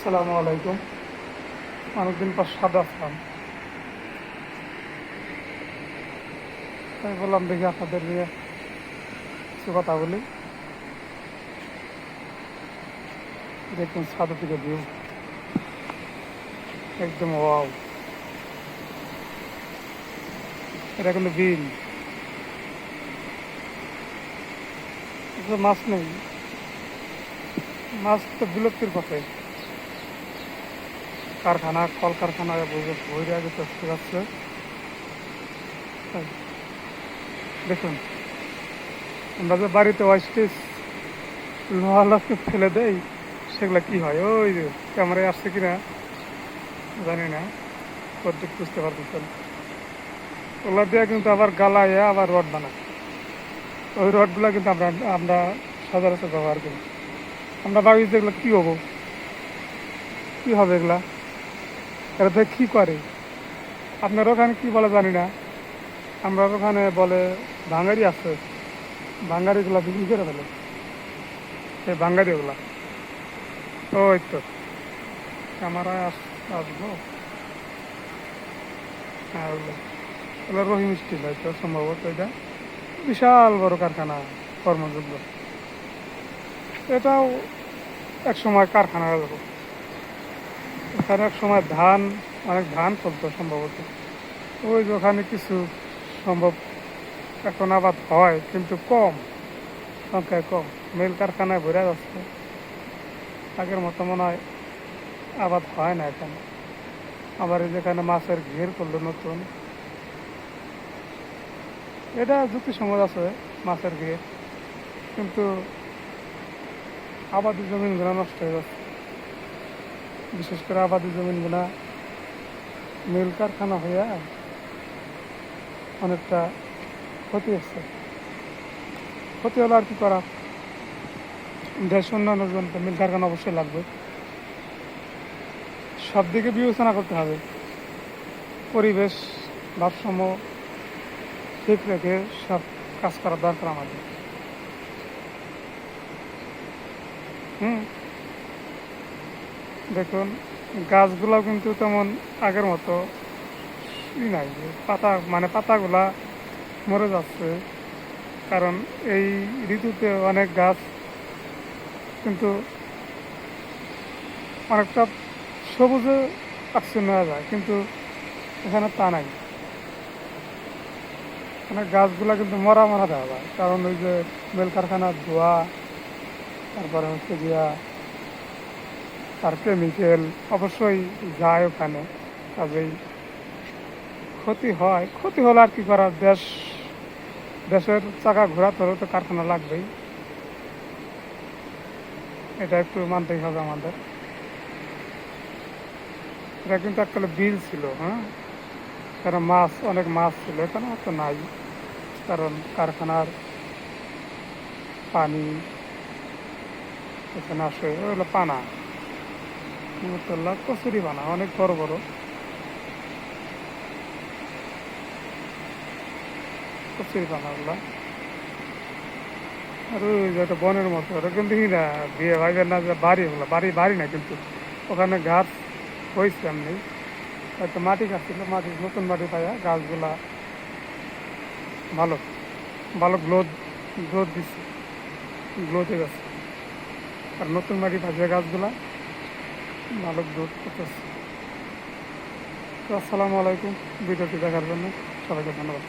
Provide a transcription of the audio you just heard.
আসসালামু আলাইকুম। অনেকদিন পর সাদা আসলাম। তাই বললাম দেখি আপনাদের নিয়ে কিছু কথা বলি। দেখুন, সাদা থেকে ভিউ। একদম ওয়াও। এটা কিন্তু বিল মাছ নেই। মাছ তো বিলুপ্তির পথে। কারখানা, কলকারখানায় বইরে আগে চলতে যাচ্ছে। দেখুন, আমরা যে বাড়িতে ওয়াইস্টেজ লোককে ফেলে দেই, সেগুলা কি হয়? ওই যে ক্যামেরায় আসছে কিনা জানি না। প্রত্যেক বুঝতে পারতেছেন ওগুলা দিয়ে কিন্তু আবার গালায়, আবার রড বানায়। ওই রডগুলা কিন্তু আমরা আমরা সচরাচর ব্যবহার করি। আমরা ভাবি যে এগুলো কী হব? কী হবে এগুলা? এরা তো কী করে? আপনার ওখানে কী বলে জানি না। আমরা ওখানে বলে ভাঙ্গারি আছে। ভাঙ্গারিগুলো বিক্রি করে ফেলে। সেই ভাঙ্গারি ওগুলা ওই তো। ক্যামেরায় আস, আসব। হ্যাঁ ওগুলো ওগুলো রহিম স্টিল হয়তো সম্ভবত এটা। বিশাল বড় কারখানা কর্মযোগ্য এটাও এক সময় কারখানা এক সময় ধান, অনেক ধান ফলতো সম্ভবত। ওই ওখানে কিছু সম্ভব এখন আবাদ হয়, কিন্তু কম, সংখ্যায় কম। মিল কারখানায় ভরে যাচ্ছে। আগের মতো মনে হয় আবাদ হয় না এখানে। আবার যেখানে মাছের ঘের করল নতুন। এটা যুক্তিসঙ্গত আছে, মাছের ঘের। কিন্তু আবাদি জমিনগুলো নষ্ট হয়ে যাচ্ছে। বিশেষ করে আবাদি জমিনগুলা, মিল কারখানা হইয়া অনেকটা ক্ষতি হচ্ছে। ক্ষতি হলে আর কি করা? দেশ উন্নয়নের জন্য মিল কারখানা অবশ্যই লাগবে। সব দিকে বিবেচনা করতে হবে। পরিবেশ, ভারসাম্য ঠিক রেখে সব কাজ করা দরকার আমাদের। হুম? দেখুন গাছগুলো কিন্তু তেমন আগের মতো নাই পাতা মানে পাতাগুলা মরে যাচ্ছে। কারণ এই ঋতুতে অনেক গাছ কিন্তু অনেকটা সবুজে আচ্ছন্ন হয়ে যায়, কিন্তু এখানে তা নাই। মানে গাছগুলা কিন্তু মরা মরা দেওয়া যায় কারণ ওই যে বেল কারখানার ধোয়া, তারপরে হচ্ছে গিয়া তার কেমিক্যাল অবশ্যই যায় ওখানে। কাজেই ক্ষতি হয়। ক্ষতি হলে আর কি করার দেশ, দেশের চাকা ঘোরাতে হলে তো কারখানা লাগবেই। এটা একটু মানতেই হবে আমাদের। এটা কিন্তু একটা বিল ছিল হ্যাঁ? কারণ মাছ, অনেক মাছ ছিল। এখানে অত নাই। কারণ কারখানার পানি এখানে আসে। ওগুলো পানা। মুতল্লা কচুরি বানা, অনেক বড় বড়। কচুরি বানাগুলা আর ওই যে একটা বনের মতো, ওটা কিন্তু না, বিয়ে ভাইবের না, যে বাড়ি ওগুলো বাড়ি বাড়ি না কিন্তু। ওখানে গাছ হয়েছে এমনি। হয়তো মাটি গাছ ছিল মাটি নতুন মাটি পাইয়া গাছগুলা ভালো ভালো গ্লোথ গ্রোথ দিচ্ছে গ্লোথে গেছে। আর নতুন মাটি ভাজা গাছগুলা। ভালো দুধ আসসালামু আলাইকুম ভিডিওটি দেখার জন্য সবাইকে ধন্যবাদ।